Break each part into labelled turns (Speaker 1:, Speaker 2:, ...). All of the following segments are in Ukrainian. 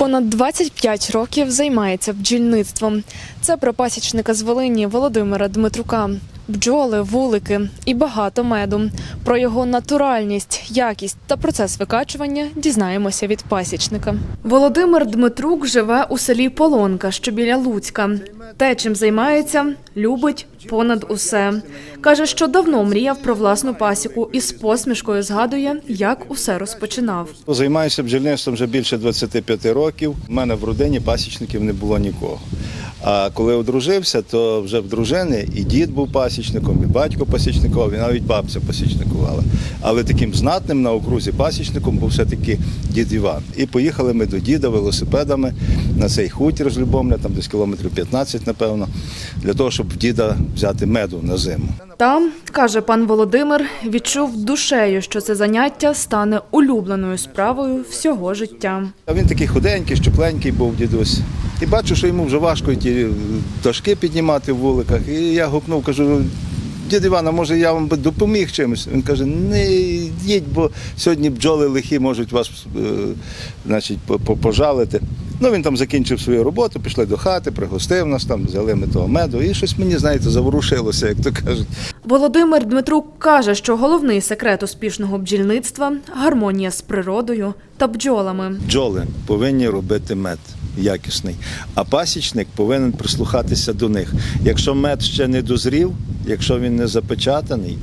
Speaker 1: Понад 25 років займається бджільництвом. Це про пасічника з Волині Володимира Дмитрука. Бджоли, вулики і багато меду. Про його натуральність, якість та процес викачування дізнаємося від пасічника. Володимир Дмитрук живе у селі Полонка, що біля Луцька. Те, чим займається, любить понад усе. Каже, що давно мріяв про власну пасіку і з посмішкою згадує, як усе розпочинав.
Speaker 2: Займаюся бджільництвом вже більше 25 років. У мене в родині пасічників не було нікого. А коли одружився, то вже в дружини і дід був пасічником, і батько пасічникував, і навіть бабця пасічникувала. Але таким знатним на окрузі пасічником був все-таки дід Іван. І поїхали ми до діда велосипедами на цей хутір з Любомля, там десь кілометрів 15, напевно, для того, щоб в діда взяти меду на зиму.
Speaker 1: Там, каже пан Володимир, відчув душею, що це заняття стане улюбленою справою всього життя.
Speaker 2: А він такий худенький, щупленький був дідусь. І бачу, що йому вже важко ті дошки піднімати в вуликах. І я гукнув, кажу, дід Івана, може я вам би допоміг чимось? Він каже, не йдіть, бо сьогодні бджоли лихі можуть вас е, значить, по- по- пожалити. Ну, він там закінчив свою роботу, пішли до хати, пригостив нас там, взяли ми того меду, і щось мені, знаєте, заворушилося, як то кажуть.
Speaker 1: Володимир Дмитрук каже, що головний секрет успішного бджільництва гармонія з природою та бджолами.
Speaker 2: бджоли повинні робити мед якісний, а пасічник повинен прислухатися до них. Якщо мед ще не дозрів, якщо він не запечатаний,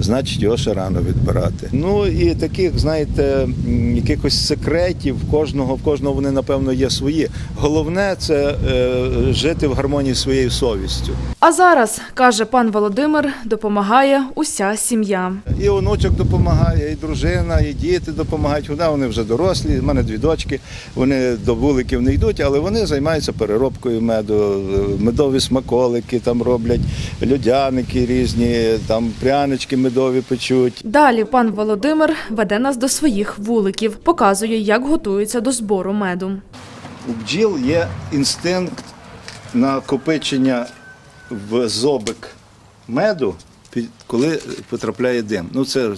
Speaker 2: значить його ще рано відбирати. Ну і таких, знаєте, якихось секретів в кожного, в кожного вони напевно є свої. Головне це е, жити в гармонії зі своєю совістю.
Speaker 1: А зараз, каже пан Володимир, допомагає уся сім'я.
Speaker 2: І онучок допомагає, і дружина, і діти допомагають. Вони, вони вже дорослі. У мене дві дочки. Вони до вуликів не йдуть, але вони займаються переробкою меду, медові смаколики там роблять, льодяники різні, там прянички медові печуть.
Speaker 1: Далі пан Володимир веде нас до своїх вуликів, показує, як готується до збору меду.
Speaker 2: У бджіл є інстинкт накопичення в зобик меду, коли потрапляє дим. Ну це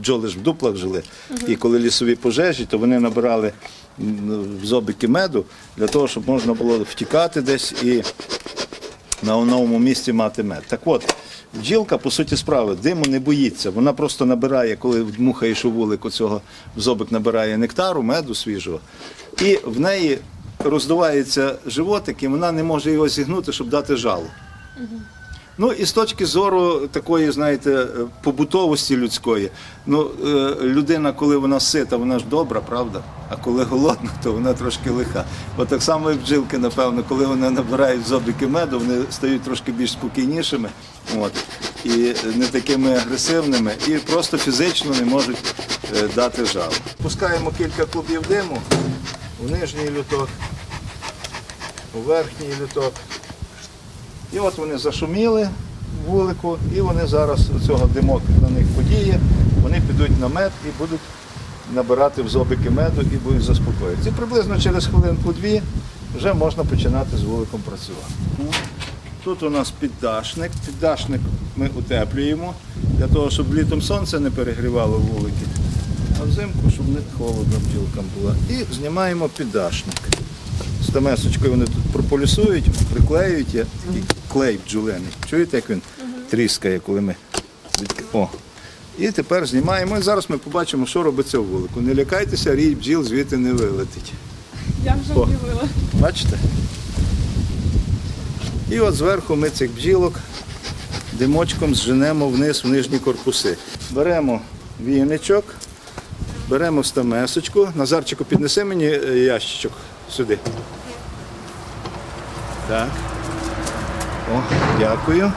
Speaker 2: бджоли ж в дуплах жили. І коли лісові пожежі, то вони набирали в зобики меду для того, щоб можна було втікати десь і на новому місці мати мед. Так от, бджілка, по суті справи, диму не боїться. Вона просто набирає, коли дмухаєш у вулик оцього зобик набирає нектару, меду свіжого, і в неї роздувається животик, і вона не може його зігнути, щоб дати жалу. Ну і з точки зору такої, знаєте, побутовості людської, ну е, людина, коли вона сита, вона ж добра, правда? А коли голодна, то вона трошки лиха. От так само і бджілки, напевно, коли вони набирають зобики меду, вони стають трошки більш спокійнішими, от, і не такими агресивними, і просто фізично не можуть е, дати жалу. Пускаємо кілька клубів диму у нижній люток, у верхній люток. І от вони зашуміли вулику, і вони зараз цього димок на них подіє, вони підуть на мед і будуть набирати в зобики меду і будуть заспокоїтися. І приблизно через хвилинку-дві вже можна починати з вуликом працювати. Тут у нас піддашник. Піддашник ми утеплюємо для того, щоб літом сонце не перегрівало вулики, а взимку, щоб не холодно бджілкам було. І знімаємо піддашник. З тамесочкою вони тут прополісують, приклеюють такий клей бджолений. Чуєте, як він тріскає, коли ми О. І тепер знімаємо. І зараз ми побачимо, що робиться в вулику. Не лякайтеся, рій бджіл звідти не вилетить.
Speaker 1: Я вже
Speaker 2: О. Бачите? І от зверху ми цих бджілок димочком зженемо вниз в нижні корпуси. Беремо війничок, беремо стамесочку. Назарчику, піднеси мені е, ящичок сюди. Так. О, дякую.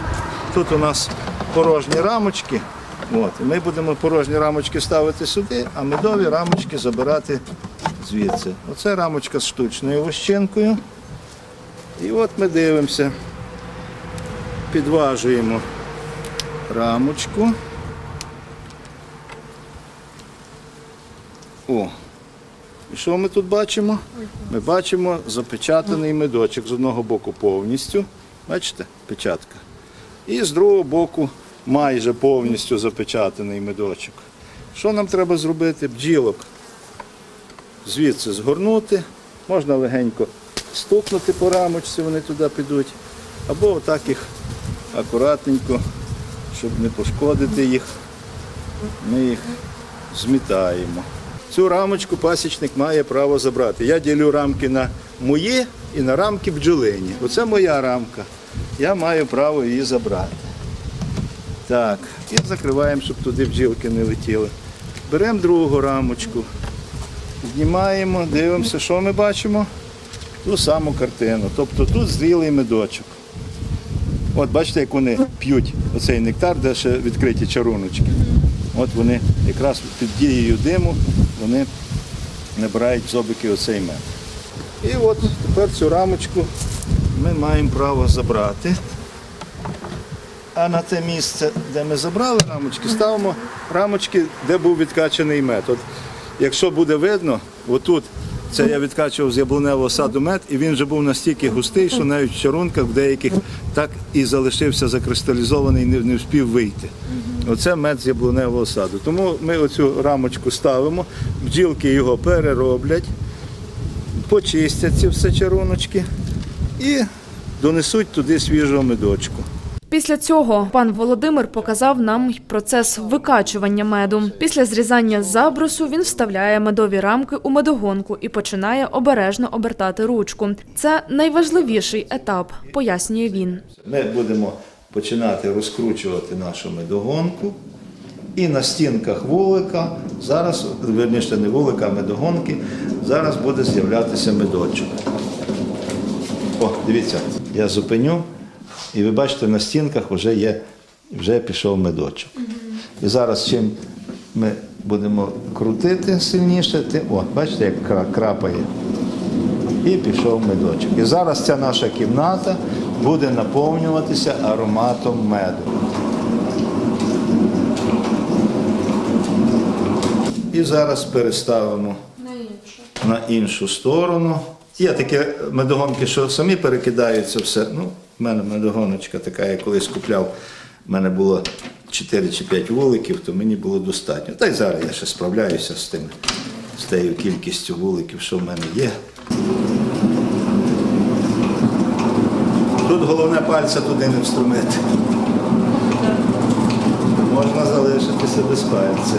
Speaker 2: Тут у нас порожні рамочки. От, ми будемо порожні рамочки ставити сюди, а медові рамочки забирати звідси. Оце рамочка з штучною вощинкою. І от ми дивимося, підважуємо рамочку. О, і що ми тут бачимо? Ми бачимо запечатаний медочок з одного боку повністю. Бачите, печатка. І з другого боку майже повністю запечатаний медочок. Що нам треба зробити? Бджілок звідси згорнути. Можна легенько стукнути по рамочці, вони туди підуть. Або отак їх акуратненько, щоб не пошкодити їх. Ми їх змітаємо. Цю рамочку пасічник має право забрати. Я ділю рамки на мої і на рамки бджолині. Оце моя рамка. Я маю право її забрати. Так, і закриваємо, щоб туди бджілки не летіли. Беремо другу рамочку, знімаємо, дивимося, що ми бачимо. Ту саму картину. Тобто тут зрілий медочок. От бачите, як вони п'ють оцей нектар, де ще відкриті чаруночки. От вони якраз під дією диму вони набирають зобики оцей мед. І от тепер цю рамочку ми маємо право забрати. А на те місце, де ми забрали рамочки, ставимо рамочки, де був відкачаний мед. От, якщо буде видно, отут це я відкачував з яблуневого саду мед, і він вже був настільки густий, що навіть в чарунках в деяких так і залишився закристалізований, не, не встиг вийти. Оце мед з яблуневого саду. Тому ми оцю рамочку ставимо, бджілки його перероблять, почистять ці все чаруночки і донесуть туди свіжого медочку.
Speaker 1: Після цього пан Володимир показав нам процес викачування меду. Після зрізання забросу він вставляє медові рамки у медогонку і починає обережно обертати ручку. Це найважливіший етап, пояснює він.
Speaker 2: Ми будемо починати розкручувати нашу медогонку. І на стінках вулика, зараз, верніше не вулика, а медогонки, зараз буде з'являтися медочок. О, дивіться, я зупиню, і ви бачите, на стінках вже є, вже пішов медочок. І зараз чим ми будемо крутити сильніше, тим, о, бачите, як крапає і пішов медочок. І зараз ця наша кімната буде наповнюватися ароматом меду. І зараз переставимо на іншу сторону. Є такі медогонки, що самі перекидаються все. Ну, в мене медогоночка така, я колись купляв. У мене було 4 чи 5 вуликів, то мені було достатньо. Та й зараз я ще справляюся з тим, з тією кількістю вуликів, що в мене є. Тут головне пальця туди не встромити. Можна залишитися без пальця.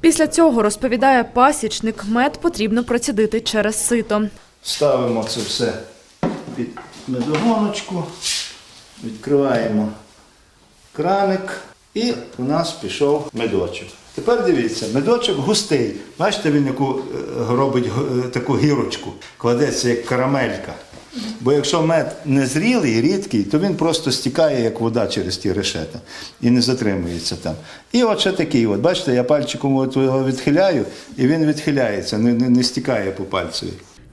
Speaker 1: Після цього розповідає пасічник, мед потрібно процідити через сито.
Speaker 2: Ставимо це все під медогоночку, відкриваємо краник і у нас пішов медочок. Тепер дивіться, медочок густий. Бачите, він яку е, робить е, таку гірочку, кладеться як карамелька. Бо якщо мед незрілий, рідкий, то він просто стікає, як вода через ті решета і не затримується там. І от ще такий, от, бачите, я пальчиком його відхиляю, і він відхиляється, не, не, не стікає по пальцеві.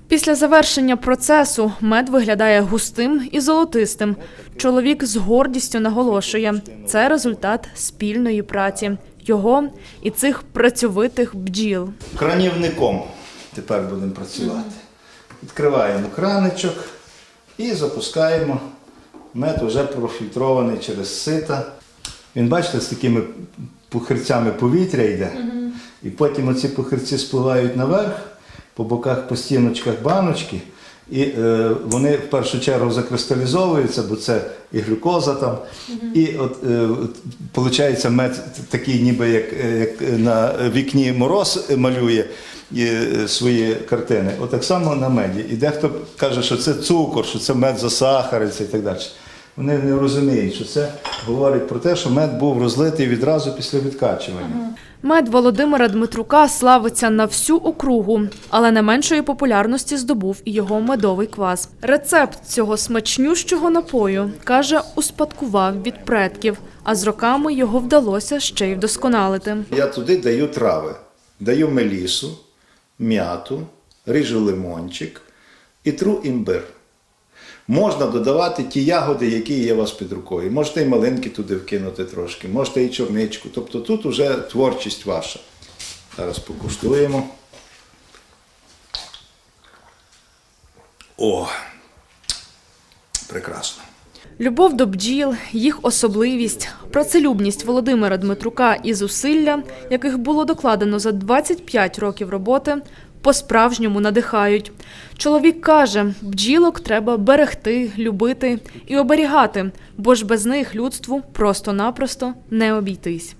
Speaker 1: Після завершення процесу мед виглядає густим і золотистим. Чоловік з гордістю наголошує, це результат спільної праці його і цих працьовитих бджіл.
Speaker 2: Кранівником тепер будемо працювати. Відкриваємо краничок і запускаємо. Мед вже профільтрований через сита. Він, бачите, з такими пухирцями повітря йде. І потім оці пухирці спливають наверх, по боках, по стіночках баночки. І е, вони в першу чергу закристалізовуються, бо це і глюкоза там. І от е, мед такий, ніби як, е, як на вікні мороз малює е, свої картини. От так само на меді. І дехто каже, що це цукор, що це мед засахариться і так далі. Вони не розуміють, що це говорить про те, що мед був розлитий відразу після відкачування.
Speaker 1: Мед Володимира Дмитрука славиться на всю округу, але не меншої популярності здобув і його медовий квас. Рецепт цього смачнющого напою каже, успадкував від предків, а з роками його вдалося ще й вдосконалити.
Speaker 2: Я туди даю трави. Даю мелісу, м'яту, ріжу лимончик і тру імбир. Можна додавати ті ягоди, які є у вас під рукою. Можете і малинки туди вкинути трошки, можете і чорничку. Тобто тут вже творчість ваша. Зараз покуштуємо. О! Прекрасно.
Speaker 1: Любов до бджіл, їх особливість, працелюбність Володимира Дмитрука і зусилля, яких було докладено за 25 років роботи, по-справжньому надихають. Чоловік каже, бджілок треба берегти, любити і оберігати, бо ж без них людству просто-напросто не обійтись.